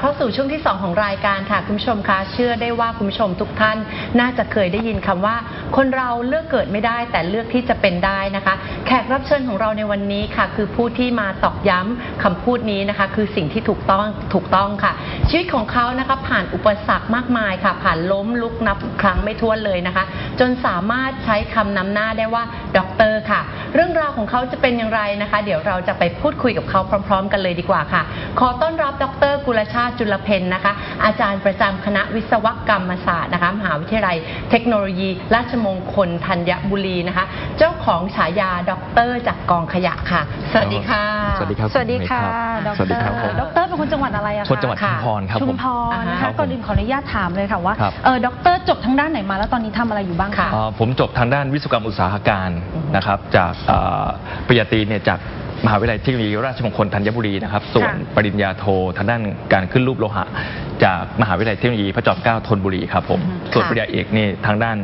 เข้าสู่ช่วงที่ 2 ของรายการค่ะ คุณผู้ชมคะเชื่อได้ว่าคุณผู้ชมทุกท่าน น่าจะเคยได้ยินคำว่า คนเราเลือกเกิดไม่ได้แต่เลือกที่จะเป็นได้นะคะ แขกรับเชิญของเราในวันนี้ค่ะ คือผู้ที่มาตอกย้ำคำพูดนี้นะคะ คือสิ่งที่ถูกต้องถูกต้องค่ะ ชีวิตของเขานะคะผ่านอุปสรรคมากมายค่ะ ผ่านล้มลุกนับครั้งไม่ถ้วนเลยนะคะ จนสามารถใช้คำนำหน้าได้ว่าด็อกเตอร์ค่ะ เรื่องราวของเขาจะเป็นอย่างไรนะคะ เดี๋ยวเราจะไปพูดคุยกับเขาพร้อม ๆ กันเลยดีกว่าค่ะ ขอต้อนรับดรกุลชาติจุลเพนนะคะ อาจารย์ประจำคณะวิศวกรรมศาสตร์นะคะมหาวิทยาลัย เทคโนโลยี ราชมงคลธัญบุรีนะคะ เจ้าของฉายาด็อกเตอร์จากกองขยะค่ะ สวัสดีค่ะ สวัสดีครับสวัสดีค่ะรับดอกสวัสเตดีอครับผมร์ดอกเตอร์เป็นคนจังหวัดอะไรอะคะคนจังหวัดชุมพรครับชุผมมพรนะครัคะบผมก่อนอื่นขออนุญาตถามเลยค่ะว่าครับเออด็อกเตอร์จบทางด้านไหนมาแล้วตอนนี้ทำอะไรอยู่บ้างค่ะคะเอ่อผมจบทางด้านวิศวกรรมอุตสาหการอืมนะครับจากเอ่อปริญญาตรีเนี่ยจาก มหาวิทยาลัยเทคโนโลยีราชมงคลธัญบุรีนะครับ ส่วนค่ะปริญญาโททางด้านการขึ้นรูปโลหะ จากมหาวิทยาลัยเทคโนโลยีพระจอมเกล้าธนบุรีครับผมอืมส่วนค่ะปริญญาเอกนี่ทางด้าน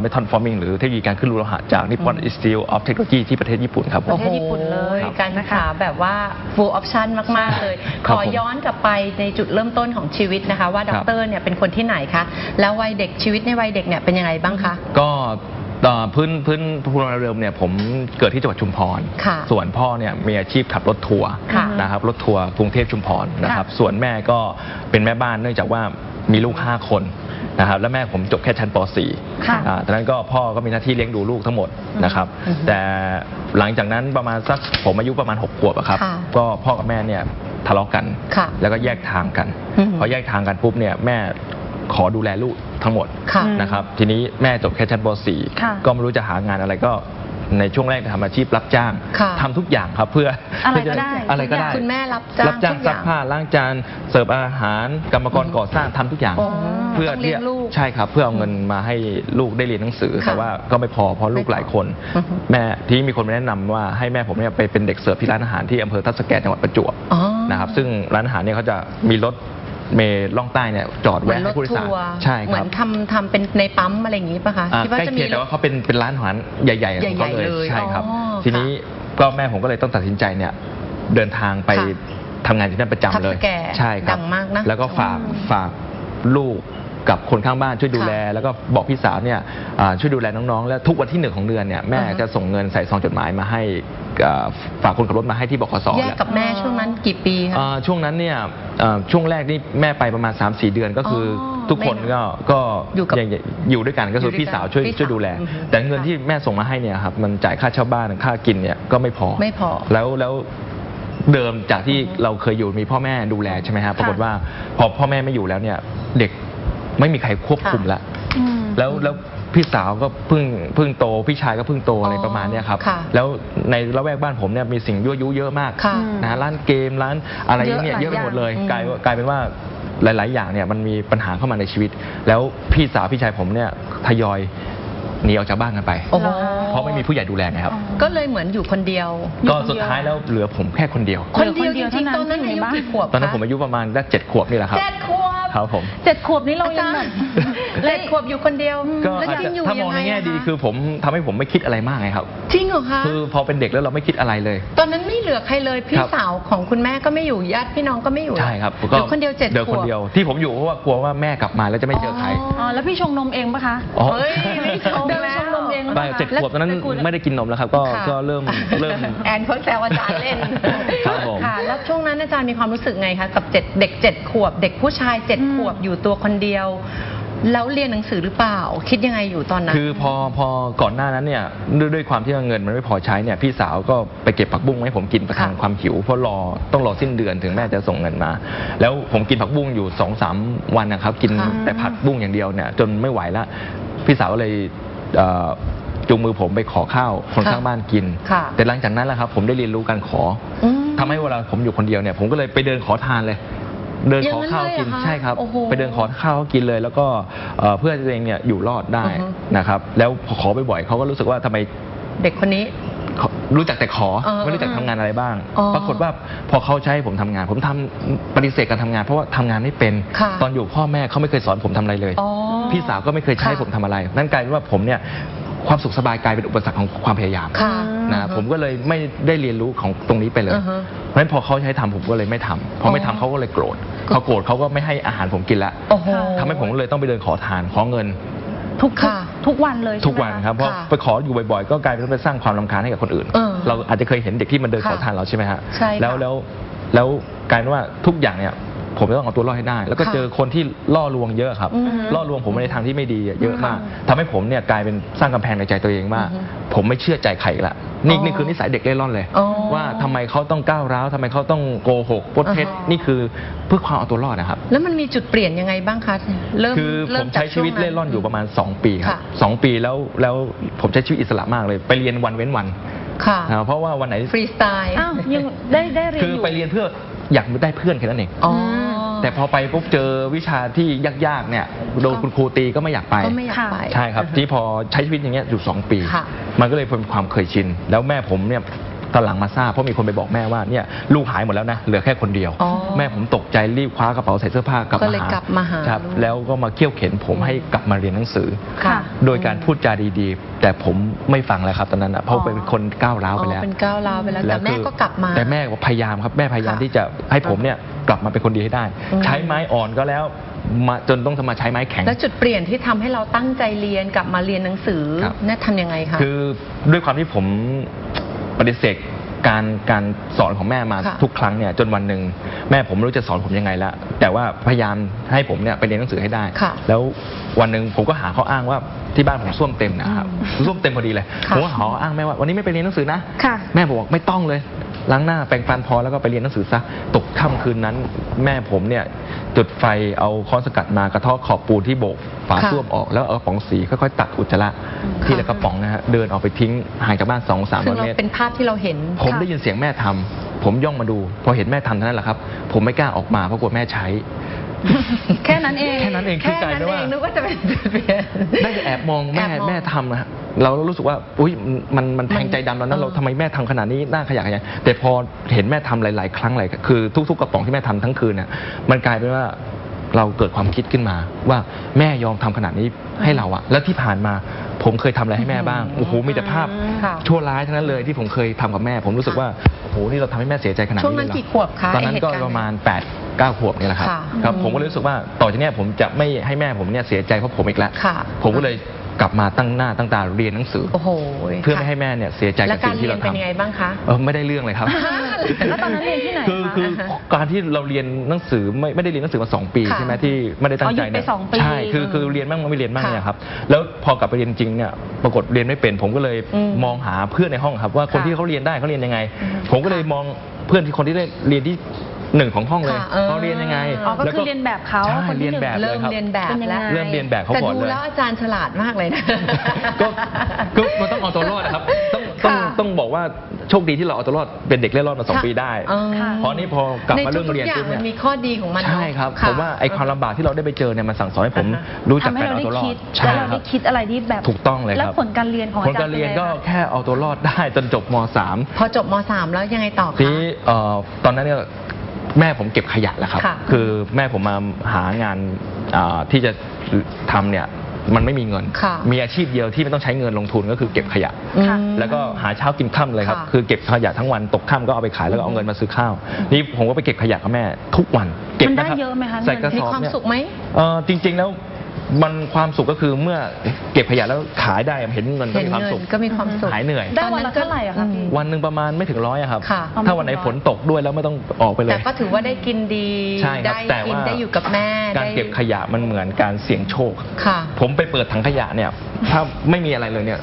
เมทัลฟอร์มิงหรือเทคโนโลยีการขึ้นรูปโลหะจากนิปปอนอินสติ t อ t ฟเทคโนโลยีที่ประเทศญี่ปุ่นครับผปมระเทศญี่ปุ่นเลยโอ้โหการศึกษาแบบว่า full option มาก ๆ เลยครัขบอผมย้อนกลับไปในจุดเริ่มต้นของชีวิตนะคะ ว่าครัด็อบกเตอร์เนี่ยเป็นคนที่ไหนคะแล้ววัยเด็กชีวิตในวัยเด็กเนี่ยเป็นยังไงบ้างคะก็ เอ่อพื้นพื้นภูมิลำเนาเดิมเนี่ยผมเกิดที่จังหวัดชุมพร ค่ะส่วนพ่อเนี่ยมีอาชีพขับรถทัวร์ค่ะนะครับรถทัวร์กรุงเทพชุมพรนะครับ ส่วนแม่ก็เป็นแม่บ้านเนื่องจากว่ามีลูก 5 คนนะครับแล้วแม่ผมจบแค่ชั้นป .4 ค่ะอ่าตอนนั้นก็พ่อก็มีหน้าที่เลี้ยงดูลูกทั้งหมดนะครับอือฮึแต่หลังจากนั้นประมาณสักผมอายุประมาณ 6 ขวบอะครับ ค่ะก็พ่อกับแม่เนี่ยทะเลาะกัน ค่ะแล้วก็แยกทางกัน อือฮึ พอแยกทางกันปุ๊บเนี่ยแม่ ขอดูแลลูกทั้งหมดค่ะอืมนะครับทีนี้แม่จบแค่ชั้นป ค่ะ .4 ก็ไม่รู้จะหางานอะไรก็ในช่วงแรกทำอาชีพรับจ้างค่ะ ทำทุกอย่างครับเพื่ออะไรเพื่ก็จได้อะไรก็ได้ คุณแม่รับจ้างรับจ้างทุกอซัย่ากงผ้าล้างจานเสิร์ฟอาหารกรรมกรก่อสร้างทำทุกอย่างโอ้เพื่อต้องเลี้ยงลูก ใช่ครับเพื่อเอาเงินมาให้ลูกได้เรียนหนังสือ ค่ะแต่ว่าก็ไม่พอเพราะลูกหลายคน อือฮึ แม่ที่มีคนมาแนะนำว่าให้แม่ผมเนี่ยไปเป็นเด็กเสิร์ฟที่ร้านอาหารที่อำเภอทับสแกจังหวัดประจวบ อ๋อ นะครับซึ่งร้านอาหารเนี่ยเขาจะมีรถ เมล์ล่องใต้เนี่ยจอดเหมือแวะนรให้ถผู้โดยสารทัวร์ใช่เหคมืรัอบนทำทำเป็นในปั๊มอะไรอย่างนี้ป่ะคะอ่าที่ว่าใกล้จะเคีมียงแต่ว่าเขาเป็นเป็นร้านอาหารใหญ่ๆของเขาเลยใหญ่ๆเลยใช่ครับ อ๋อทีนี้ก็แม่ผมก็เลยต้องตัดสินใจเนี่ยเดินทางไปค่ะทำงานที่นั่นประจำเลยทับสแกใช่ครับดังมากนะแล้วก็ฝากอืมฝากลูก กับคนข้างบ้านช่วยดูแล แล้วก็บอกพี่สาวเนี่ยอ่าช่วยดูแลน้องๆ แล้วทุกวันที่หนึ่งของเดือนเนี่ยแม่อ่าฮะจะส่งเงินใส่ซองจดหมายมาให้อ่าฝากคนขับรถมาให้ที่บขสแยกกับแม่ช่วงนั้นกี่ปีคะ อ่าช่วงนั้นเนี่ยอ่าช่วงแรกนี่แม่ไปประมาณ 3-4 เดือนก็คือออทุกคนไม่ก็ก็อยู่กับงอยู่ด้วยกันก็คืออยู่ด้วยกันพี่สาวช่วยพี่สาวช่วยดูแล อือฮึแต่เงินที่แม่ส่งมาให้เนี่ยครับมันจ่ายค่าเช่าบ้านค่ากินเนี่ยก็ไม่พอ ไม่พอ แล้วแล้วเดิมจากที่เราเคยอยู่มีพ่อแม่ดูแลใช่ไหมฮะปรากฏว่าพอพ่อแม่ไม่อยู่แล้วเนี่ยเด็ก ไม่มีใครควบคุมละอืมแล้วแล้วพี่สาวก็เพิ่งเพิ่งโตพี่ชายก็เพิ่งโตอะไรอ๋อประมาณเนี้ยครับ ค่ะแล้วในละแวกบ้านผมเนี่ยมีสิ่งยั่วยุเยอะมากค่ะนะฮะร้านเกมร้านอะไรเนี่ยเยเยอะอะหลายไปหมดเลยอย่างกลายกลายเป็นว่าหลาย ๆ อย่างเนี่ยมันมีปัญหาเข้ามาในชีวิต แล้วพี่สาวพี่ชายผมเนี่ยทยอยหนีออกจากบ้านกันไป โอ้โห เพราะไม่มีผู้ใหญ่ดูแลไงครับ ก็เลยเหมือนอยู่คนเดียวอยู่ก็คนเดียวสุดท้ายแล้วเหลือผมแค่คนเดียว คนเดียวเหลือคนเดียวจริงๆเท่านั้นตอนนั้นที่อาอยู่ยุในบ้านกี่ขวบตอนนั้นคะผมอายุประมาณได้เจ็ดขวบนี่แหละครับ เจ็ดขวบ ครับผมเจ็ดขวบนี้เรายังแบบเจ็ดขวบอยู่คนเดียวก็แล้วอาจจริจะงอยู่ถ้ามยัองงในไงแง่อะดีคะคือผมทำให้ผมไม่คิดอะไรมากไงครับ จริงเหรอคะคือพอเป็นเด็กแล้วเราไม่คิดอะไรเลย ตอนนั้นไม่เหลือใครเลยพี่ครับ สาวของคุณแม่ก็ไม่อยู่ญาติพี่น้องก็ไม่อยู่ใช่ครับอยู่คนเดียวเจ็ดเดินขคนวบเดียวที่ผมอยู่เพราะว่ากลัวว่าแม่กลับมาแล้วจะไม่เจอใคร อ๋อแล้วพี่ชงนมเองปะคะอ๋อ เฮ้ยไม่ชมเดินแล้ว ชงนมเองไม่เจ็ดขวบตอนนั้นแล้วไม่ได้กินนมแล้วครับ ก็ค่ะ ก็เริ่มเริ่ม แอนเขาแซวอาจารย์เล่นครับผม ค่ะ แล้วช่วงนั้นอาจารย์มีความรู้สึกไงคะกับเจ็ดเด็กเจ็ดขวบ เด็กผู้ชายเจ็ดอืมขวบอยู่ตัวคนเดียว แล้วเรียนหนังสือหรือเปล่า คิดยังไงอยู่ตอนนั้น คือพอพอก่อนหน้านั้นเนี่ยด้วยด้วยความที่ว่าเงินมันไม่พอใช้เนี่ยพี่สาวก็ไปเก็บผักบุ้งมาให้ผมกินประทังค่ะความหิวเพราะรอต้องรอสิ้นเดือนถึงแม่จะส่งเงินมา แล้วผมกินผักบุ้งอยู่สองสามวันนะครับ กินค่ะ แต่ผักบุ้งอย่างเดียวเนี่ยจนไม่ไหวละพี่สาวก็เลยเอ่อจูงมือผมไปขอข้าวคนข้างบ้านกิน ค่ะแต่หลังจากนั้นแหละครับผมได้เรียนรู้การขออืมทำให้เวลาผมอยู่คนเดียวเนี่ยผมก็เลยไปเดินขอทานเลย เดินขอข้าวกินอย่างนั้นเลยเหรอคะใช่ครับโอ้โหไปเดินขอข้าวเขากินเลย แล้วก็เอ่อเพื่อตัวเองเนี่ยอยู่รอดได้อือฮึ นะครับ แล้วพอขอบ่อยๆเขาก็รู้สึกว่าทำไม เด็กคนนี้ เขารู้จักแต่ขอเออไม่รู้จักทำงานอะไรบ้าง อ๋อปรากฏว่าพอเขาใช้ให้ผมทำงาน ผมทำปฏิเสธการทำงาน เพราะว่าทำงานไม่เป็น ค่ะ ตอนอยู่พ่อแม่เขาไม่เคยสอนผมทำอะไรเลย อ๋อ พี่สาวก็ไม่เคยใช้ให้ค่ะผมทำอะไร นั่นกลายเป็นว่าผมเนี่ย ความสุขสบายกลายเป็นอุปสรรคของความพยายามค่ะนะอือฮะผมก็เลยไม่ได้เรียนรู้ของตรงนี้ไปเลย อือฮะเพราะฉะนั้นพอเขาใช้ทำผมก็เลยไม่ทำพอไม่ทำเขาก็เลยโกรธเขาโกรธเขาก็ไม่ให้อาหารผมกินละโอ้โห ทำให้ผมเลยต้องไปเดินขอทานขอเงิน ทุกค่ะ ทุกวันเลยใช่ไหมทุกวันครับเพราะค่ะไปขออยู่บ่อยๆ ก็กลายเป็นไปสร้างความรำคาญให้กับคนอื่น เออเราอาจจะเคยเห็นเด็กที่มันเดินค่ะขอทานเราใช่ไหมฮะใช่ค่ะแล้วแล้วแล้วกลายเป็นว่าทุกอย่างเนี่ย ผมต้องเอาตัวรอดให้ได้ แล้วก็ค่ะเจอคนที่ล่อลวงเยอะครับ อือฮึล่อลวงผมในทางที่ไม่ดีเยอะมากค่ะทำให้ผมเนี่ยกลายเป็นสร้างกำแพงในใจตัวเองว่าอือฮึผมไม่เชื่อใจใครอีกละนี่อ๋อนี่คือนิสัยเด็กเล่ร่อนเลย อ๋อว่าทำไมเขาต้องก้าวร้าวทำไมเขาต้องโกหกปดเท็จอ่าฮะ นี่คือเพื่อความเอาตัวรอดนะครับ แล้วมันมีจุดเปลี่ยนยังไงบ้างคะเริ่มคือผเริ่มจาใช้กชีวิตช่งเล่ร่อนอยู่ประมาณ 2 ปีครับค่ะสองปีแล้วแล้วผมใช้ชีวิตอิสระมากเลยไปเรียนวันเว้นวันค่ะ นะเพราะว่าวันไหน ฟรีสไตล์ อ้าวยังได้ได้เรียนคืออยู่ ไปเรียนเพื่อ อยากได้เพื่อนแค่นั้นเองอ๋อ แต่พอไปปุ๊บเจอวิชาที่ยากๆเนี่ยโดนคุณครูตีก็ไม่อยากไป ก็ไม่อยากไป ใช่ครับที่พอใช้ชีวิตอย่างเงี้ยอยู่ 2 ปี ค่ะมันก็เลยเป็นความเคยชิน แล้วแม่ผมเนี่ย ตอนหลังมาทราบเพราะมีคนไปบอกแม่ว่าเนี่ยลูกหายหมดแล้วนะเหลือแค่คนเดียว อ๋อแม่ผมตกใจรีบคว้ากระเป๋าใส่เสื้อผ้ากลับก็มาเลยหากลับมาหาครับลูก แล้วก็มาเคี่ยวเข็นผมให้กลับมาเรียนหนังสือ ค่ะ โดยการพูดจาดีๆ แต่ผมไม่ฟังแล้วครับตอนนั้นอะเพราะเป็นคนก้าวร้าวไปแล้ว อ๋อเป็นก้าวร้าวไปแล้วแต่แม่คือก็กลับมา แต่แม่ก็พยายามครับแม่พยายามค่ะที่จะให้ผมเนี่ยกลับมาเป็นคนดีให้ได้ อืม ใช้ไม้อ่อนก็แล้วมาจนต้องมาใช้ไม้แข็ง แล้วจุดเปลี่ยนที่ทำให้เราตั้งใจเรียนกลับมาเรียนหนังสือครับน่าทำยังไงคะ คือด้วยความที่ผม ปฏิเสธการการสอนของแม่มาค่ะ ทุกครั้งเนี่ยจนวันหนึ่งแม่ผมไม่รู้จะสอนผมยังไงละแต่ว่าพยายามให้ผมเนี่ยไปเรียนหนังสือให้ได้ ค่ะแล้ววันหนึ่งผมก็หาข้ออ้างว่าที่บ้านผมส้วมเต็มนะครับส้วมเต็มพอดีเลยค่ะผมก็หาข้ออ้างแม่ว่าวันนี้ไม่ไปเรียนหนังสือนะค่ะ แม่บอกไม่ต้องเลย ล้างหน้าแปรงฟันพอแล้วก็ไปเรียนหนังสือซะตกค่ำคืนนั้น แม่ผมเนี่ยจุดไฟเอาค้อนสกัดมากระเทาะขอบปูนที่โบกฝาค่ะส้วมออกแล้วเอากระป๋องสีค่อยๆตัดอุจจาระค่ะทีละกระป๋องนะฮะเดินออกไปทิ้งห่างจากบ้านสองสามซึ่ร้งอยเราเมตร เป็นภาพที่เราเห็นผมค่ะ ได้ยินเสียงแม่ทำผมย่องมาดู พอเห็นแม่ทำเท่านั้นแหละครับ ผมไม่กล้าออกมาเพราะกลัวแม่ใช้ แค่นั้นเองแค่นั้นเองคืแค่อกลายนั้นเป็นเอว่างนึกว่าจะเป็นจุดเปลี่ยน ได้แอบมองแม่แอบมองแม่ทำนะฮะเรารู้สึกว่าอุ้ยมันมันแทงใจดำแล้วเอนะอเราทำไมแม่ทำขนาดนี้น่าขยะแขยงแต่พอเห็นแม่ทำหลาย ๆ ครั้งหลายคือทุก ๆ กระป๋องที่แม่ทำทั้งคืนเนี่ยมันกลายเป็นว่าเราเกิดความคิดขึ้นมา ว่าแม่ยอมทำขนาดนี้ให้เราอะแล้วที่ผ่านมาผมเคยทำอะไรให้แม่บ้างโอ้โหมีแต่ภาพค่ะ ชั่วร้ายทั้งนั้นเลยที่ผมเคยทำกับแม่ ผมรู้สึกว่าโอ้โหนี่เราทำให้แม่เสียใจขนาดนี้ช่วงนั้นเลยเหรอกี่ขวบคะตอนนั้นไอ้เหตุก็การณ์ ประมาณ8 9ขวบนี่แหละครับค่ะครับอืมผมก็เลยรู้สึกว่าต่อจากเนี้ยผมจะไม่ให้แม่ผมเนี่ยเสียใจเพราะผมอีกแล้วค่ะ ผมก็เลยกลับมาตั้งหน้าตั้งตาเรียนหนังสือ โอ้โหเพื่อไม่ให้แม่เนี่ยเสียใจแล้กับวกาสิ่รงที่เรียนเราเป็นยังไงทำบ้างคะ เออไม่ได้เรื่องเลยครับ แล้วตอนนั้นเรียนที่ไหนคือคะ คือการที่เราเรียนหนังสือไม่ไม่ได้เรียนหนังสือมาสองปีค่ะใช่ไหมที่ไม่ได้ตั้งใจอ๋อหยุดไปเนี่ยสองปีใช่คืออืมคือเรียนบ้างไม่เรียนบ้างค่ะเนี่ยครับแล้วพอกลับไปเรียนจริงเนี่ยปรากฏเรียนไม่เป็น ผมก็เลยอืมมองหาเพื่อนในห้องครับ ว่าคนค่ะที่เขาเรียนได้เขาเรียนยังไงอืมผมก็เลยมองเพื่อนที่คนที่ได้เรียนที่ หนึ่งของห้องเลยค่ะเออเขาเรียนยังไงอ๋อก็แล้วคือเรียนแบบเขาใช่คนที่เรียนหนึ่งแบบเริ่มลยคบ เรียนแบบเป็นยังไงแล้วเริ่มเรียนแบบเขาแต่ก่อนดูเลย แล้วอาจารย์ฉลาดมากเลยนะ ก็ก็มันต้องเอาตัวรอดนะครับต้องต้องค่ะ ต้องบอกว่าโชคดีที่เราเอาตัวรอดเป็นเด็กเล่ร่อนมาสองปีได้ เออค่ะเพราะนี่พอกลับมาเรื่องเรียนในทุปุ๊กบๆอย่างเนี่ยมันมีข้อดีของมันเนอะใช่ครับค่ะผมว่าไอ้ความลำบากที่เราได้ไปเจอเนี่ยมันสั่งสอนให้ผมรู้จักทำให้การเราเอาได้ตัวรอคิดดใช่แล้วเราครัได้บ คิดอะไรที่แบบถูกต้องเลยครับ แล้วผลการเรียนของผอาลจารย์การเรียนป็ก็ไงคะแค่เอาตัวรอดได้จนจบม .3 พอจบม .3 แล้วยังไงต่อทีคะ นี้เอ่อตอนนั้นเนี่ย แม่ผมเก็บขยะแหละครับ ค่ะ คือแม่ผมมาหางานอ่าที่จะทำเนี่ยมันไม่มีเงิน ค่ะมีอาชีพเดียวที่ไม่ต้องใช้เงินลงทุนก็คือเก็บขยะค่ะอืม แล้วก็หาเช้ากินค่ำเลยครับค่ะคือเก็บขยะทั้งวันตกค่ำก็เอาไปขายแล้วก็เอาเงินมาซื้อข้าว นี่ผมก็ไปเก็บขยะกับแม่ทุกวันเก็บมันได้นะครับเยอะไหมคะใส่กระมีสอบความเนี่ยสุขไหม เออจริง ๆ แล้ว มันความสุขก็คือเมื่อเก็บขยะแล้วขายได้เห็นเงินก็เห็นมีความเงินสุขก็มีความสุข หายเหนื่อย ได้วันละเท่าไหร่อะคะพี่ วันหนึ่งประมาณไม่ถึงร้อยอะครับ ค่ะ ถ้าวันไหนฝนตกด้วยแล้วไม่ต้องออกไปเลแต่ย ก็ถือว่าได้กินดีใช่ครับได้แต่กินว่า ได้อยู่กับแม่การได้เก็บขยะมันเหมือนการเสี่ยงโชค ค่ะ ผมไปเปิดถังขยะเนี่ย ถ้าไม่มีอะไรเลยเนี่ย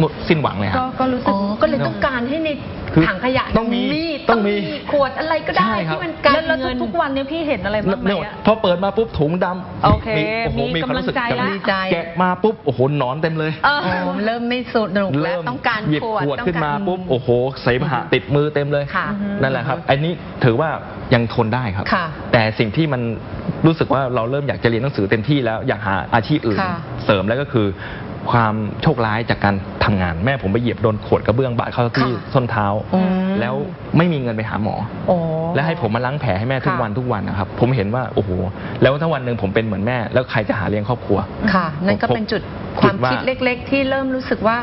หมดสิ้นหวังเลยคก็รับก็รู้สึอ๋กอก็เลยต้องการให้ในคือถังขยะต้องมีต้ต้อองงมีมีขวดอะไรก็ได้ใช่ครับ ที่มันการแล้วแล้วเงิน ทุกๆวันเนี่ยพี่เห็นอะไรบ้างไหมเนี่ยอะ พอเปิดมาปุ๊บถุงดำโอเคมีโอ้โหมีมีความรู้สึกกำลังใจละ ดีใจ แกะมาปุ๊บโอ้โหหนอนเต็มเลย เออ โอ้เริ่มไม่สุดหนุกแล้วต้องการหยิบขวดขวดต้องขึ้นกรมาปุ๊บโอ้โหเสมหะติดมือเต็มเลย ค่ะนั่นแหละครับ อันนี้ถือว่ายังทนได้ครับ ค่ะแต่สิ่งที่มันรู้สึกว่าเราเริ่มอยากจะเรียนหนังสือเต็มที่แล้วอยากหาอาชีพอื่น ค่ะเสริมแล้วก็คือ ความโชคร้ายจากการทำงาน แม่ผมไปเหยียบโดนขวดกระเบื้องบาดเข้าที่ค่ะส้นเท้า อืม แล้วไม่มีเงินไปหาหมอ โอ้ และให้ผมมาล้างแผลให้แม่ทุกค่ะ วันทุกวันนะครับ ผมเห็นว่าโอ้โหแล้วถ้าวันหนึ่งผมเป็นเหมือนแม่ แล้วใครจะหาเลี้ยงครอบครัว ค่ะ นั่นก็ผมเป็นจุดจุดความว่าคิดเล็ก ๆ ที่เริ่มรู้สึกว่า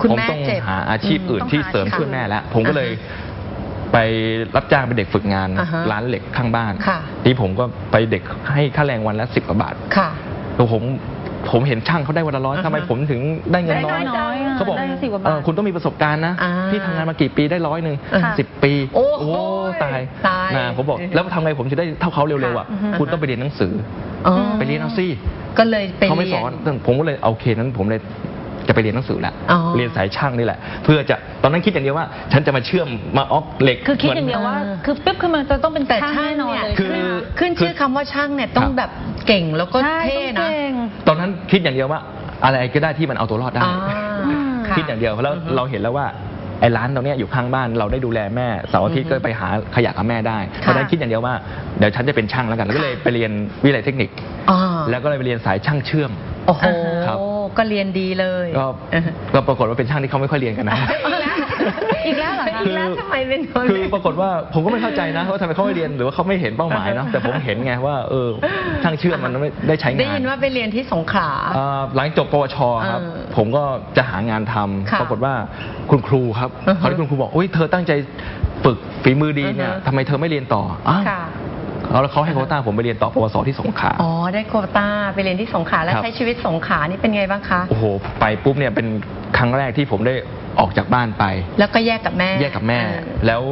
คุณผมแม่ต้องเจ็บหาอาชีพอื่นต้องที่หาเสริมอาชีพช่วยแม่แล้ว ผมก็เลยอ่าฮะไปรับจ้างเป็นเด็กฝึกงานอ่าฮะร้านเหล็กข้างบ้านค่ะ ที่ผมก็ไปเด็กให้ค่าแรงวันละสิบกว่าบาทค่ะแล้วผม ผมเห็นช่างเขาได้วันละร้อยอ่าฮะทำไมผมถึงได้เงินน้อย ได้น้อยอะเขาบอก ได้สิบกว่าเอบาอทคุณต้องมีประสบการณ์นะ อ่าพี่ทำงานมากี่ปีได้ร้อยหนึ่งค่ะสิบปีโอ้โหตายตายนะผมบอกแล้วทำไงผมจะได้เท่าเขาเร็วๆอะ ค่ะอือฮึ คุณต้องไปเรียนหนังสืออ๋อไปเรียนเอาสิก็เลยไปเขาไม่รีสยอนผมก็เลยโอเคนั้นผมเลย จะไปเรียนหนังสือแหละอ๋อเรียนสายช่างนี่แหละ เพื่อจะตอนนั้นคิดอย่างเดียวว่า ฉันจะมาเชื่อมมาออกเหล็กคือคิดหมือย่างเดียวว่าเออคือปิ๊บขึ้นมาจะต้องเป็นแต่ช่างช่างแน่นอนเนี่ยเลยคือใช่ไหมคะขึ้นชื่อคำว่าช่างเนี่ยต้องครับแบบเก่งแล้วก็ใช่เท่ต้องนะเก่ง ตอนนั้นคิดอย่างเดียวว่า อะไรก็ได้ที่มันเอาตัวรอดได้ อ่าอืมค่ะคิดอย่างเดียวแล้วอือฮึเราเห็นแล้วว่าไอ้ร้านตรงเนี้ยอยู่ข้างบ้านเราได้ดูแลแม่เสาร์อาทิตย์อือฮึก็ไปหาขยะกับแม่ได้เพราะฉะนั้นคิดอย่างเดียวว่าเดี๋ยวฉันจะเป็นช่างแล้วกันก็เลยไปเรียนวิทยาลัยเทคนิค อ่า แล้วก็เลยไปเรียนสายช่างเชื่อม โอ้โหครับ ก็เรียนดีเลยก็อ่าฮะ ก็ปรากฏว่าเป็นช่างที่เขาไม่ค่อยเรียนกันนะ อีกแล้วเหรอคะ อีกแล้วทำไมเป็นคนคือปรากฏว่าผมก็ไม่เข้าใจนะว่าทำไมเขาไม่เรียนหรือว่าเขาไม่เห็นเป้าหมายเนาะแต่ผมเห็นไงว่าเออช่างเชื่อมมันไม่ได้ใช้ได้งานยินว่าไปเรียนที่สงขลาเอ่อหลังจบปวชครับ เออผมก็จะหางานทำค่ะปรากฏว่าคุณครูครับอือฮะเขาที่คุณครูบอกโอ้ยเธอตั้งใจฝึกฝีมือดีเนี่ยอือฮะทำไมเธอไม่เรียนต่ออ้าวค่ะ เอาแล้วเขาให้โควต้าผมไปเรียนต่อปวสที่สงขลา อ๋อ ได้โควต้าไปเรียนที่สงขลาแล้วครับ ใช้ชีวิตสงขลานี่เป็นไงบ้างคะ โอ้โห ไปปุ๊บเนี่ยเป็นครั้งแรกที่ผมได้ออกจากบ้านไป แล้วก็แยกกับแม่แยกกับแม่ เออ แล้ว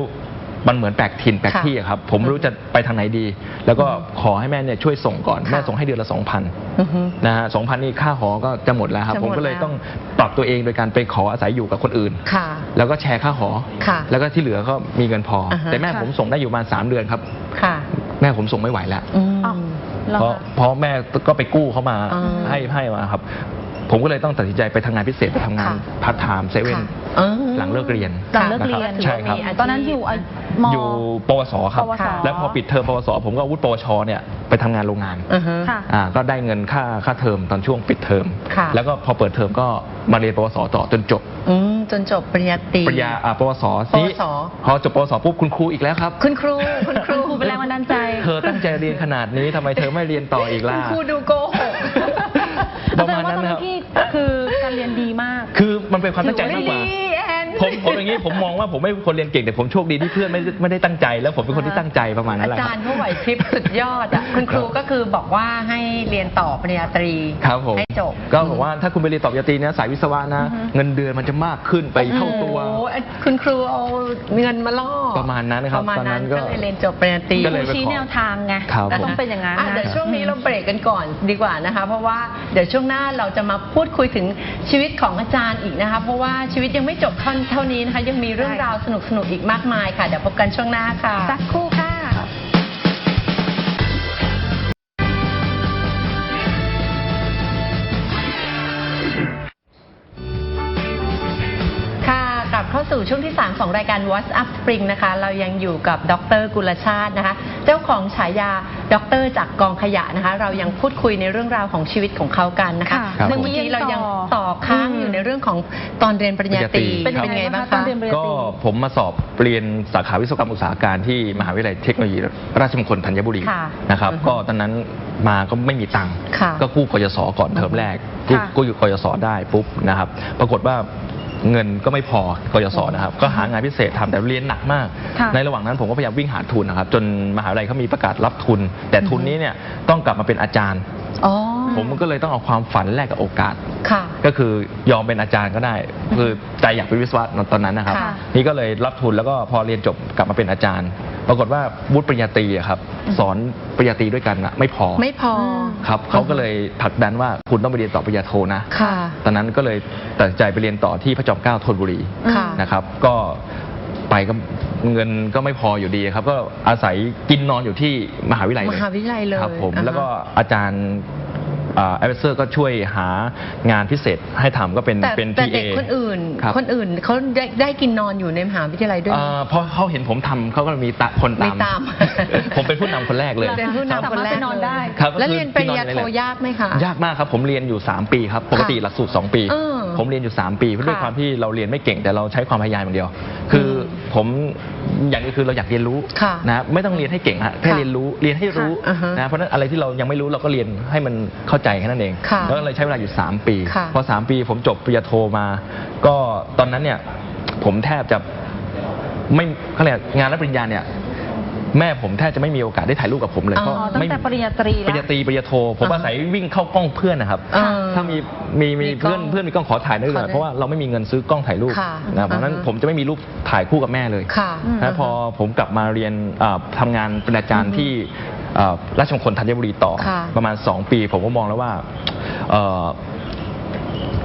มันเหมือนแปลกถิ่นแปลกค่ะที่อะครับ ผมไม่รู้จะไปทางไหนดี แล้วก็ขอให้แม่เนี่ยช่วยส่งก่อน ค่ะ แม่ส่งให้เดือนละสองพันอือฮึ นะฮะสองพันนี่ค่าหอก็จะหมดแล้วครับ จะหผมมก็เลยแล้ว ต้องปรับตัวเองโดยการไปขออาศัยอยู่กับคนอื่น ค่ะ แล้วก็แชร์ค่าหอ ค่ะ แล้วก็ที่เหลือก็มีเงินพออาฮะแต่แม่ค่ะ ผมส่งได้อยู่ประมาณสามเดือนครับ ค่ะ แม่ผมส่งไม่ไหวแล้ว อืมอ้าวเหรอเพราะคะเพราะแม่ก็ไปกู้เขามาอ่าให้ให้มาครับ ผมก็เลยต้องตัดสินใจไปทำงานพิเศษไปทำงานค่ะพาร์ทไทม์เซเว่นค่ะ เออ หลังเลิกเรียนหลังเลิกเรียนใช่ครับ ตอนนั้นอยู่อายุมอยู่ปวสครับ ปวส แล้วพอปิดเทอมปวส ผมก็เอาวุฒิปวชเนี่ยไปทำงานโรงงานอือฮึ ค่ะ อ่าก็ได้เงินค่าค่าเทอมตอนช่วงปิดเทอม ค่ะ แล้วก็พอเปิดเทอมก็มาเรียนปวสต่อจนจบอืมจนจบปริญญาตรี ปริญญาอ่าปวสปวส พอจบปวสปุ๊บคุณครูอีกแล้วครับ คุณครู คุณครูครูเป็นแรงบันดาลใจ เธอตั้งใจเรียนขนาดนี้ทำไมเธอไม่เรียนต่ออีกคุล่ะณครูดูโกหก ประมาณนั้นแสดงว่าตอนนะคนั้รับนพี่คือการเรียนดีมาก คือมันเป็นความตั้งใจมากกว่าไม่ดีแอน ผมผมอย่างนี้ผมมองว่าผมไม่เป็นคนเรียนเก่งแต่ผมโชคดีที่เพื่อนไม่ได้ไม่ได้ตั้งใจ แล้วผมเป็นคนที่ตั้งใจประมาณนั้นอาแหละคจารับ รย์เขาไหวพริบสุดยอดอะคุณครูก็คือบอกว่าให้เรียนต่อปริญญาตรีครับผมให้จบ ก็บอกว่าถ้าคุณไปเรียนต่อปริญญาตรีนะสายวิศวะนะ อือฮึ เงินเดือนมันจะมากขึ้นไปเท่าตัว โอ้โหคุณครูเอาเงินมาล่อประมาณนั้นนะครับประมาณตอนนั้นั้นนก็ก็เลยเรียนจบปริญญาตรีก็เลยชี้แนวทางไงครับต้องเป็นอย่างนั้นอะนะ เดี๋ยวช่วงนี้เราเบรกกันก่อนดีกว่านะคะ เพราะว่าเดี๋ยวช่วงหน้าเราจะมาพูดคุยถึงชีวิตของอาจารย์อีกนะคะ เพราะว่าชีวิตยังไม่จบเท่าเท่านี้นะคะยังมีเรื่องราวสนุกๆอีกมากมายค่ะเดี๋ยวพบกันช่วงหน้าค่ะ สักครู่ สู่ช่วงที่ 3 ของรายการ What's Up Spring นะคะ เรายังอยู่กับดรกุลชาตินะคะ เจ้าของฉายาดรจากกองขยะนะคะ เรายังพูดคุยในเรื่องราวของชีวิตของเขากันนะคะค่ะครับเมื่อกี้เรายังต่อค้างอยู่ในเรื่องของตอนเรียนปริญญาตรีปริญญาตรี เป็นไงบ้างตอคะ นเรียนปริญญาก็ตรี ผมมาสอบเรียนสาขาวิศวกรรมอุตสาหการที่มหาวิทยาลัยเทคโนโลยีราชมงคลธัญบุรีค่ะนะครับ อือฮึก็ตอนนั้นมาก็ไม่มีตังค์ค่ะก็กู้กยศก่อนเทอมแรกกู้ค่ะ กู้อยู่กยศได้ปุ๊บนะครับ ปรากฏว่า เงินก็ไม่พอกยศนะครับ ก็หางานพิเศษทำแต่เรียนหนักมาก ค่ะในระหว่างนั้นผมก็พยายามวิ่งหาทุนนะครับ จนมหาวิทยาลัยเขามีประกาศรับทุน แต่ทุนนี้เนี่ยต้องกลับมาเป็นอาจารย์ อ๋อผมก็เลยต้องเอาความฝันแลกกับโอกาส ค่ะ ก็คือยอมเป็นอาจารย์ก็ได้ คือใจอยากเป็นวิศวะตอนนั้นนะครับ ค่ะ นี่ก็เลยรับทุนแล้วก็พอเรียนจบกลับมาเป็นอาจารย์ ปรากฏว่าวุฒิปริญญาตรีอะครับ สอนปริญญาตรีด้วยกันอะไม่พอไม่พอ ครับเขาก็เลยผลักดันว่าคุณต้องไปเรียนต่อปริญญาโทนะ ค่ะ ตอนนั้นก็เลยตัดสินใจไปเรียนต่อที่พระจอมเกล้าธนบุรีค่ะ นะครับ ก็ไปก็เงินก็ไม่พออยู่ดีครับ ก็อาศัยกินนอนอยู่ที่มหาวิทยาลัยเลยมหาวิทยาลัยเลยครับผม อ่าฮะ แล้วก็อาจารย์ เอเวอร์ก็ช่วยหางานพิเศษให้ทำก็เป็นแต่เป็นแต่ทีเอ เด็กคนอื่น ครับ คนอื่นเขาได้ได้กินนอนอยู่ในมหาวิทยาลัยด้วยไหมเอ่อพอเขาเห็นผมทำเขาก็มีตะคนตาม มีตาม ผมเป็นผู้นำคนแรกเลย เป็นผู้นำคนแรกสามารถไปนอนได้ ครับแล้วก็คือเรียนปริญญาที่โทนอนในยากไหมคะ ยากมากครับ ผมเรียนอยู่ 3 ปีครับ ปกติหลักสูตร 2 ปี เออผมเรียนอยู่ 3 ปีเพราะด้วยค่ะความที่เราเรียนไม่เก่งแต่เราใช้ความพยายามอย่างเดียว คืออ ผมอย่างนี้คือเราอยากเรียนรู้ค่ะนะไม่ต้องเรียนให้เก่งฮะแค่ค่ะเรียนรู้เรียนให้รู้ค่ะอ่าฮะนะเพราะฉะนั้นอะไรที่เรายังไม่รู้เราก็เรียนให้มันเข้าใจแค่นั้นเอง ค่ะแล้วก็เลยใช้เวลาอยู่ 3 ปี ค่ะพอ 3 ปีผมจบปริญญาโทมา ก็ตอนนั้นเนี่ยผมแทบจะไม่เขาเรียกงานรับปริญญาเนี่ย แม่ผมแทบจะไม่มีโอกาสได้ถ่ายรูปกับผมเลยอ๋อเพราะอ๋อตั้ไม่งแต่ปริญญาตรีปแล้ริญวญาตรีปริญญาโทผมอ่าฮะอาศัยวิ่งเข้ากล้องเพื่อนนะครับเออถ้ามีมีมีมีกล้เพื่อองนเพื่อนมีกล้องขอถ่ายด้วยเลขอยได้เพราะว่าเราไม่มีเงินซื้อกล้องถ่ายรูปค่ะนะเพราะฉะนั้นอ่าฮะ ผมจะไม่มีรูปถ่ายคู่กับแม่เลยค่ะ อืม นะพอผมกลับมาเรียนเอ่อทำงานเป็นอาจารย์ที่เอ่อราชมงคลธัญบุรีต่อ ค่ะประมาณ 2 ปี ผมก็มองแล้วว่าเอ่อ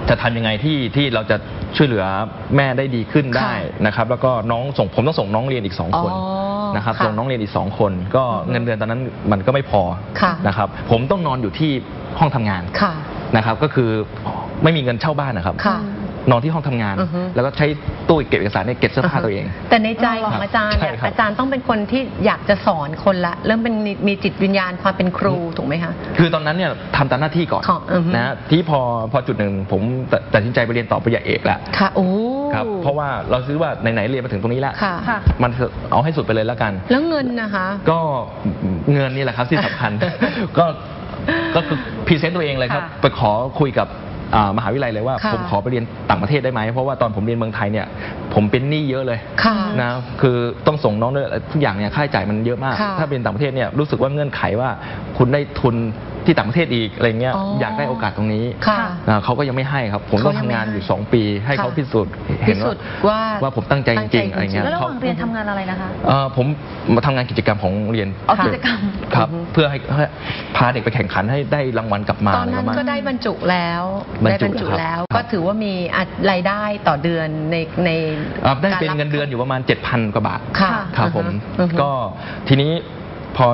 จะทำยังไงที่ที่เราจะช่วยเหลือแม่ได้ดีขึ้นได้นะครับ แล้วก็น้องส่งผมต้องส่งน้องเรียนอีกสองคนอ๋อนะครับค่ะส่งน้องเรียนอีกสองคน ก็อือฮึเงินเดือนตอนนั้นมันก็ไม่พอค่ะ นะครับผมต้องนอนอยู่ที่ห้องทำงานค่ะ นะครับก็คือไม่มีเงินเช่าบ้านนะครับ ค่ะ นอนที่ห้องทำงาน อือฮึ แล้วก็ใช้ตู้เก็บเอกสารเนี่ยเก็บเสื้อผ้าตัวเอง แต่ในใจของอาจารย์ใช่เนี่ยครับ อาจารย์ต้องเป็นคนที่อยากจะสอนคนละ เริ่มเป็นมีมีจิตวิญญาณความเป็นครูถูกไหมคะ คือตอนนั้นเนี่ยทำตามหน้าที่ก่อนค่ะอือฮึ นะที่พอพอจุดหนึ่งผมตัดตัดสินใจไปเรียนต่อปริญญาเอกแล้วค่ะโอ้ครับเพราะว่าเราซื้อว่าไหนๆเรียนมาถึงตรงนี้แล้วค่ะ ค่ะ มันเอาให้สุดไปเลยแล้วกัน แล้วเงินนะคะ ก็เงินนี่แหละครับที่สำคัญ ก็ก็คือพรีเซนต์ตัวเองเลยครับ ค่ะ ไปขอคุยกับ อ่ามหาวิทยาลัยเลยว่า ค่ะผมขอไปเรียนต่างประเทศได้ไหมเพราะว่าตอนผมเรียนเมืองไทยเนี่ยผมเป็นหนี้เยอะเลยค่ะนะคือต้องส่งน้องด้วยทุกอย่างเนี่ยค่าใช้จ่ายมันเยอะมาก ค่ะถ้าเป็นต่างประเทศเนี่ยรู้สึกว่าเงื่อนไขว่าคุณได้ทุน ที่ต่างประเทศอีกอะไรเงี้ยอ๋อออยากได้โอกาสตรงนี้ค่ะ อ่าเขาก็ยังไม่ให้ครับ ผมต้องเขายังทำไม่งานอยู่ให้สองปี ให้เขาค่ะพิสูจน์เห็นพิสูจน์ว่าว่าผมตั้งใจจริงๆ อะไรเงี้ยแล้วระหเขาว่างเรียนทำงานอะไรนะคะ เอ่อผมมาทำงานกิจกรรมของโรงเรียนอ๋อกิจกรรม ครับอือฮึเพื่อให้ให้พาเด็กไปแข่งขันให้ได้รางวัลกลับมาตอนนั้นะไรประมาณ ก็ได้บรรจุแล้วบรรได้จุบรรจุครับ แล้วครับก็ถือว่ามีอัดรายได้ต่อเดือนในในอ่าได้เป็นการรับ เงินเดือนอยู่ประมาณ 7,000 กว่าบาท ค่ะครับผม อือฮึก็ทีนี้พอ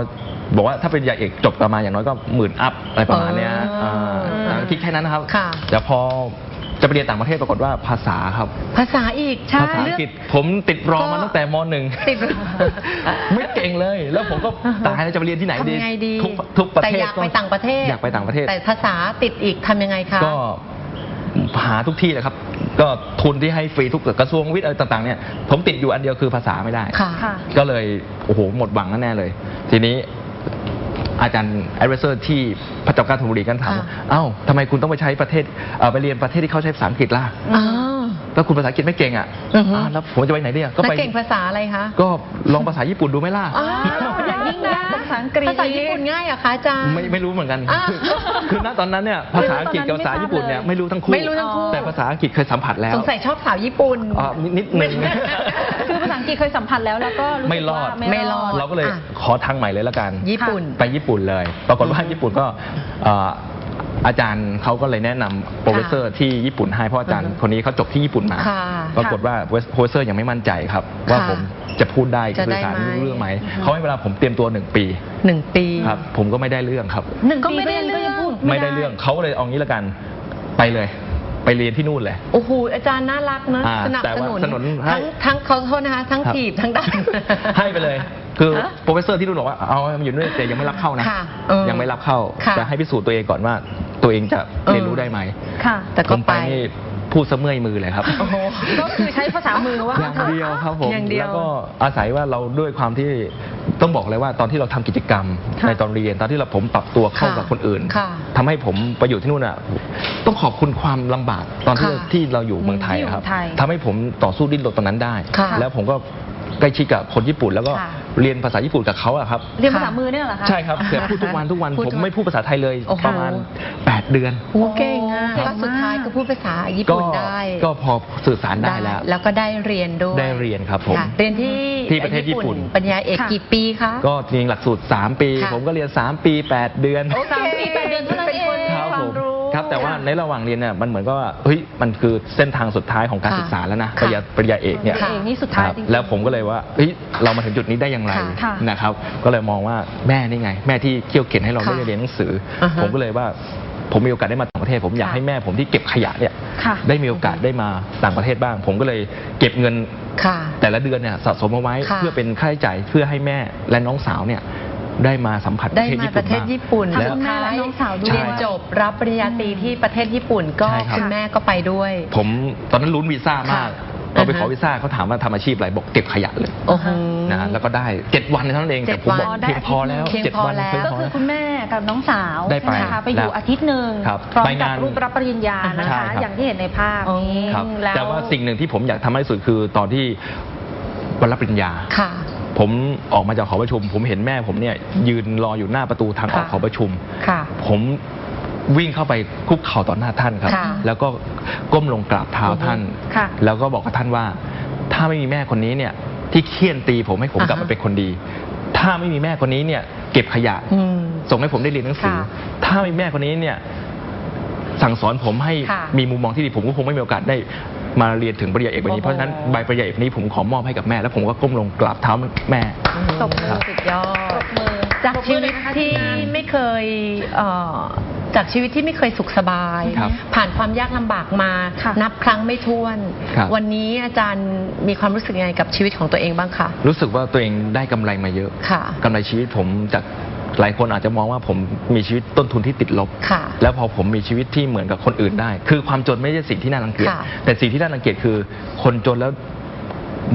บอกว่าถ้าเป็นยาเอกจบประมาณอย่างน้อยก็หมื่นอัพอะไรประมาณเนี้ยอ๋ออ่าคิดแค่นั้นนะครับค่ะ แต่พอจะไปเรียนต่างประเทศปรากฏว่าภาษาครับ ภาษาอีกภาษาอังกฤษผมติดรอมาตั้งแต่มหนึ่ง ติดรอไม่เก่งเลย แล้วผมก็ตายแล้วจะไปเรียนที่ไหนดี ทำไงดีทุกทุกประแต่เทศอยากไปต่างประเทศ อยากไปต่างประเทศ แต่ภาษาติดอีกทำยังไงคะ ก็หาทุกที่เลยครับ ก็ทุนที่ให้ฟรีทุกกระทรวงวิทย์อะไรต่างๆเนี่ย ผมติดอยู่อันเดียวคือภาษาไม่ได้ ค่ะ ค่ะ ก็เลยโอ้โหหมดหวังแน่ๆเลย ทีนี้ อาจารย์แอดเวเซอร์ที่พระเจ้าการธนบุรีกันถามว่าค่ะเอ้าทำไมคุณต้องไปใช้ประเทศเอ่อไปเรียนประเทศที่เขาใช้ภาษาอังกฤษล่ะอ้าวแล้วคุณภาษาอังกฤษไม่เก่งอะอือฮึ อ้าวแล้วผมจะไปไหนเนี่ยก็แล้วไปเก่งภาษาอะไรคะก็ลองภาษาญี่ปุ่นดูไหมล่ะอ้าวอย่างยิ่งนะภาษาอังกฤษ ภาษาญี่ปุ่นง่ายเหรอะคะอาจารย์ ไม่ไม่รู้เหมือนกันอ้าวคือคือณตอนนั้นเนี่ยภาษาอังกฤษกับภาษาญี่ปุ่นเนี่ยไม่รู้ทั้งคู่ ไม่รู้ทั้งคู่ แต่ภาษาอังกฤษเคยสัมผัสแล้วสงสัยชอบสาวญี่ปุ่น อ่านิดนิดนึงคือภาษาอังกฤษเคยสัมผัสแล้วแล้วก็รู้สึกไม่รอด ว่าไม่รอด เราก็เลยอะ ขอทางใหม่เลยละกัน ญี่ปุ่น ไปญี่ปุ่นเลย ปรากฏว่าญี่ปุ่นก็เอ่ออาจารย์เขาก็เลยแนะนำโปรเฟสเซอร์ที่ญี่ปุ่นให้เพราะอาจารย์อือฮึคนนี้เขาจบที่ญี่ปุ่นมา ค่ะปรากฏว่าโปรเฟสเซอร์ยังไม่มั่นใจครับ ว่าค่ะผมจะพูดได้จะสื่ได้อสารไหม รู้เรื่องไหมอือฮึเขาให้เวลาผมเตรียมตัวหนึ่งปีหนึ่งปี ครับ ผมก็ไม่ได้เรื่องครับ หนึ่งก็ปีไม่ได้เรื่องก็ยังพูดไม่ได้เรื่องเขาเลยเอางี้ละกัน ไปเลย ไปเรียนที่นู่นเลย โอ้โหอาจารย์น่ารักนะอ่าสนับแต่สว่านุนสนุนให้ ทั้งทั้งเขาโทษนะคะ ทั้งครับถีบทั้งดัน ให้ไปเลย คือฮะโปรเฟสเซอร์ที่นู่นบอกว่าเอามันอยู่นู่นแต่ยังไม่รับเข้านะค่ะเออยังไม่รับเข้าค่ะจะให้พิสูจน์ตัวเองก่อนว่า ตัวเองจะเรียนรู้ได้ไหมค่ะ แต่ก็ผมไปนี่ พูดเสมื่อยมือเลยครับโอ้โหก็คือใช้ภาษามือว่าอย่างเดียวครับผมอย่างเดียวแล้วก็อาศัยว่าเราด้วยความที่ต้องบอกเลยว่าตอนที่เราทำกิจกรรม ค่ะในตอนเรียนตอนที่เราผมปรับตัวเข้าค่ะกับคนอื่นค่ะทำให้ผมไปอยู่ที่นู่นอะต้องขอบคุณความลำบากตอนที่ค่ะที่เราอยู่เมืองไทยที่อยู่ครับไทยทำให้ผมต่อสู้ดิ้นรนตรงนั้นได้ ค่ะแล้วผมก็ ใกล้ชิดกับคนญี่ปุ่น แล้วก็ค่ะ เรียนภาษาญี่ปุ่นกับเขาอะครับ เรียนภาษามือเนี่ยเหรอคะใช่ครับแต่พูดทุกวันทุกวันพูดผทุมกวันไม่พูดภาษาไทยเลยโอ้โห ประมาณ 8 เดือน โอ้เก่งอะเก่งก็สุดท้ายมากก็พูดภาษาญี่ก็ปุ่นได้ก็พอสื่อสารได้แล้ว แล้วก็ได้เรียนด้วยได้เรียนครับผมะเรียนที่ที่ประเทศญี่ปุ่น ปัญญาเอกค่ะ กี่ปีคะ ก็จริงๆหลักสูตร 3 ปี ค่ะ ผมก็เรียน 3 ปี 8 เดือน โอเค สามปีแปดเดือนเท่านั้นเองครับ ควาผมมรู้ครับ แต่ว่าในระหว่างเรียนเนี่ยมันเหมือนก็ว่าเฮ้ยมันคือเส้นทางสุดท้ายของการค่ะศึกษาแล้วนะค่ะปริญญาปริญญาเอกเนี่ยค่ะนี่สุดท้ายครับจริงๆแล้วผมก็เลยว่าเฮ้ยเรามาถึงจุดนี้ได้อย่างไรค่ะค่ะนะครับ ก็เลยมองว่าแม่นี่ไง แม่ที่เคี่ยวเข็นให้เราค่ะได้เรียนหนังสืออาฮะผมก็เลยว่าผมมีโอกาสได้มาต่างประเทศ ผมอยากค่ะให้แม่ผมที่เก็บขยะเนี่ยค่ะ ได้มีโอกาสได้มาต่างประเทศบ้าง ผมก็เลยเก็บเงิน ค่ะ แต่ละเดือนเนี่ยสะสมเอาไว้ค่ะเพื่อเป็นค่าใช้จ่ายเพื่อให้แม่และน้องสาวเนี่ย ได้มาสัมผัสปได้ระเทศมาญี่ปปุ่นระเทศบ้างญี่ปุ่นทั้งแล้วคุณแม่และน้องสาวด้วย เรียนจบรับปริญญาตรีที่ประเทศญี่ปุ่นก็ใช่ครับ คุณแม่ก็ไปด้วย ผมตอนนั้นลุ้นวีซ่ามากค่ะเราไปขออ่าฮะ วีซ่าเขาถามว่าทำอาชีพอะไรบอกเก็บขยะเลยโอ้โห นะฮะแล้วก็ได้เจ็ดวันเท่านั้นเองเจ็แต่ดผมบอกวันเพียงพอแล้วเพียงเจ็ดพอวันแล้วเพียงก็พอคือแล้วคุณแม่ กับน้องสาวได้ไปใช่หมคะไปอยู่แล้วอาทิตย์หนึ่งครับพร้อมไปกับงานรูปรับปริญญานะใช่คะ ครับ อย่างที่เห็นในภาพนี้ครับแล้ว แต่ว่าสิ่งหนึ่งที่ผมอยากทำให้สุดคือตอนที่วันรับปริญญา ค่ะ ผมออกมาจากหอประชุม ผมเห็นแม่ผมเนี่ยยืนรออยู่หน้าประตูทางออกค่ะหอประชุม ค่ะ ผมวิ่งเข้าไปคุกเข่าต่อหน้าท่านครับ ค่ะแล้วก็ก้มลงกราบเท้าท่าน ค่ะ แล้วก็บอกกับท่านว่า ถ้าไม่มีแม่คนนี้เนี่ยที่เคี่ยนตีผมให้ผมกลับอ่าฮะมาเป็นคนดี ถ้าไม่มีแม่คนนี้เนี่ย เก็บขยะ อืม ส่งให้ผมได้เรียนหนังสือ ค่ะถ้าไม่มีแม่คนนี้เนี่ยสั่งสอนผมให้ค่ะมีมุมมองที่ดีผมก็คงไม่มีโอกาสได้ มาเรียนถึงปริญญาเอกแบบนี้โอ้โหเพราะฉะนั้นใบปริญญาเอกนี้ผมขอมอบให้กับแม่ แล้วผมก็ก้มลงกราบเท้าแม่ ตบมือสุดยอปรดบมือจากปรบชีมือวิตเลยนะคะที่ทีมงานไม่เคยเอ่อจากชีวิตที่ไม่เคยสุขสบาย ครับผ่านความยากลำบากมาค่ะ นับครั้งไม่ถ้วน ครับ วันนี้อาจารย์มีความรู้สึกยังไงกับชีวิตของตัวเองบ้างคะรู้สึกว่าตัวเองได้กำไรมาเยอะ ค่ะ กำไรชีวิตผมจาก หลายคนอาจจะมองว่าผมมีชีวิตต้นทุนที่ติดลบ ค่ะ แล้วพอผมมีชีวิตที่เหมือนกับคนอื่นได้ คือความจนไม่ใช่สิ่งที่น่ารังเกียจ ค่ะแต่สิ่งที่น่ารังเกียจคือ คนจนแล้ว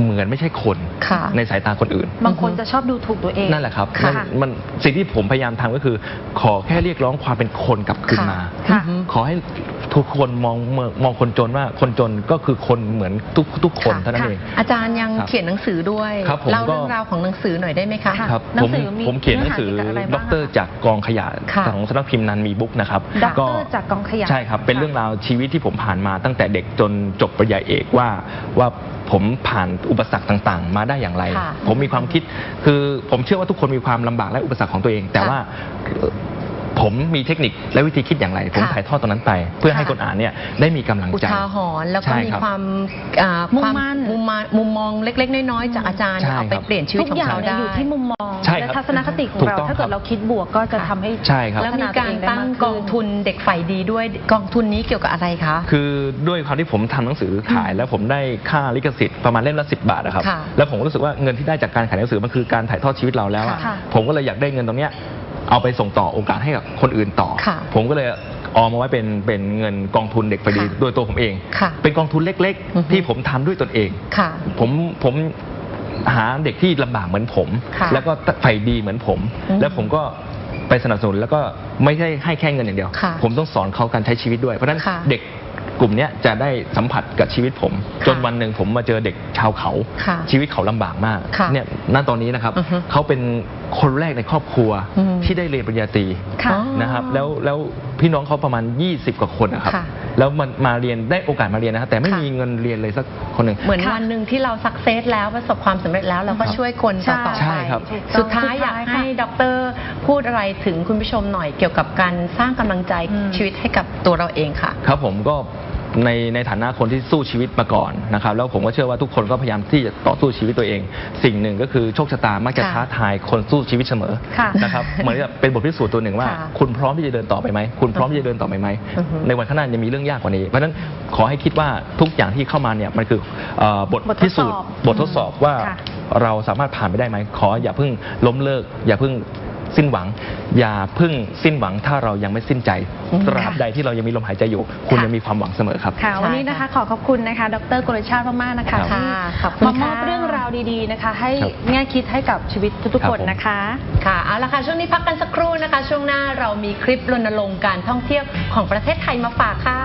เหมือนไม่ใช่คนค่ะ ในสายตาคนอื่น บางคนจะชอบดูถูกตัวเองนั่นแหละครับค่ะ มันมันสิ่งที่ผมพยายามทำก็คือ ขอแค่เรียกร้องความเป็นคนกลับคืนค่ะมา ค่ะ อือฮึขอให้ทุกคนมองมองมองคนจนว่าคนจนก็คือคนเหมือนทุกทุกคนค่ะเท่านั้นเอง อาจารย์ยังครับเขียนหนังสือด้วยครับผมเล่าก็ เรื่องราวของหนังสือหน่อยได้ไหมคะ ค่ะครับหนัผงมสือมีผมเขียนหนังสือเนื้อหาเกี่ยวกับอะไรด็บ้าองกเตอร์คะจากกองขยะค่ะของสำนักพิมพ์นันมีบุ๊กนะครับด็อกเตอร์จากกองขยะใช่ครับ เป็นเรื่องราวชีวิตที่ผมผ่านมาตั้งแต่เด็กจนจบปริญญาเอกว่าว่า ผมผ่านอุปสรรคต่างๆ มาได้อย่างไร ค่ะผมมีความคิดคือผมเชื่อว่าทุกคนมีความลำบากและอุปสรรคของตัวเอง แต่ค่ะ ว่าเอ่อ ผมมีเทคนิคและวิธีคิดอย่างไร ผมค่ะถ่ายทอดตรงนั้นไป เพื่อให้ค่ะคนอ่านเนี่ยได้มีกำลังอุใจ ทาหรณ์แล้วก็ใช่มีครับความอ่ามุ่งความมั่นมุมมองมุมมองเล็ก ๆ น้อย ๆ จากอาจารย์ใช่เอาไปครับ เปลี่ยนชีวิตทุกของอย่างเขาเนี่ยได้ อยู่ที่มุมมองใช่และครับทัศนคติของถูกเรา ต้องถ้าเกิครัดบเราคิดบวกก็จะทำให้ใช่ครับ แล้วมีการตั้งพัฒนาตัวเองได้มากขึ้นกองทุนเด็กฝ่ายดีด้วยกองทุนนี้เกี่ยวกับอะไรคะ คือด้วยความที่ผมทำหนังสือขาย แล้วผมได้ค่าลิขสิทธิ์ประมาณเล่มละสิบาทนะครับค่ะแล้วผมก็รู้สึกว่าเงินที่ได้จากการขายหนังสือมันคือการถ่ายทอดชีวิตเราแล้วอะค่ะ ผมก็เลยอยากได้เงินตรงเนี้ย เอาไปส่งต่อโอกาสให้กับคนอื่นต่อ ค่ะผมก็เลยออมมาไว้เป็นเป็นเงินกองทุนเด็กไปดีค่ะโดยตัวผมเอง ค่ะเป็นกองทุนเล็กอือฮึ ๆ ที่ผมทำด้วยตนเอง ค่ะ ผมผมหาเด็กที่ลำบากเหมือนผม ค่ะแล้วก็ใฝ่ดีเหมือนผม อืมแล้วผมก็ไปสนับสนุนแล้วก็ไม่ใช่ให้แค่เงินอย่างเดียว ค่ะผมต้องสอนเขาการใช้ชีวิตด้วย เพราะฉะนั้นค่ะเด็กกลุ่มเนี้ยจะได้สัมผัสกับชีวิตผมค่ะจนวันหนึ่งผมมาเจอเด็กชาวเขา ค่ะชีวิตเขาลำบากมากค่ะเนี่ยณตอนนี้นะครับอือฮึเขาเป็นคนแรกในครอบครัวอืม ที่ได้เรียนปริญญาตรี ค่ะ อ๋อ นะครับแล้วแล้วพี่น้องเขาประมาณ 20 กว่าคนนะครับค่ะแล้วมันมาเรียนได้โอกาสมาเรียนนะครับแต่ไม่ค่ะ มีเงินเรียนเลยสักคนหนึ่ง เหมือนค่ะวันหนึ่งที่เราสักเซสแล้วประสบความสำเร็จแล้วเราก็ครับช่วยคนต่อต่อใช่ไปครับ สุดท้ายอยากให้ดรพูดอะไรถึงคุณผู้ชมหน่อยเกี่ยวกับการสร้างกำลังใจอืม ชีวิตให้กับตัวเราเองค่ะ ครับผมก็ ในในฐานะคนที่สู้ชีวิตมาก่อนนะครับ แล้วผมก็เชื่อว่าทุกคนก็พยายามที่จะต่อสู้ชีวิตตัวเอง สิ่งหนึ่งก็คือโชคชะตามักจะค่ะท้าทายคนสู้ชีวิตเสมอค่ะนะครับเหมือนกับเป็นบทพิสูจน์ตัวหนึ่งว่า ค่ะคุณพร้อมที่จะเดินต่อไปไหมคุณพร้อมที่จะเดินต่อไปไหมอือฮึในวันข้างหน้าจะมีเรื่องยากกว่านี้เพราะฉะนั้นขอให้คิดว่าทุกอย่างที่เข้ามาเนี่ยมันคือเอ่อบทบททดสอบพิสูจน์บททดสอบว่า ค่ะ เราสามารถผ่านไปได้ไหมขออย่าเพิ่งล้มเลิก อย่าเพิ่ง สิ้นหวัง อย่าเพิ่งสิ้นหวังถ้าเรายังไม่สิ้นใจอืมตราบใดที่เรายังมีลมหายใจอยู่ คุณค่ะยังมีความหวังเสมอครับ ค่ะใช่วันนี้นะคะขอขอบคุณนะคะ ดรกุลชาติมากๆนะคะครับที่ค่ะขอบคุณมามอบค่ะเรื่องราวดีๆนะคะ ให้ครับแง่คิดให้กับชีวิตทุกครัๆบคนผมนะคะ ค่ะ เอาละค่ะ ช่วงนี้พักกันสักครู่นะคะ ช่วงหน้าเรามีคลิปรณรงค์การท่องเที่ยวของประเทศไทยมาฝากค่ะ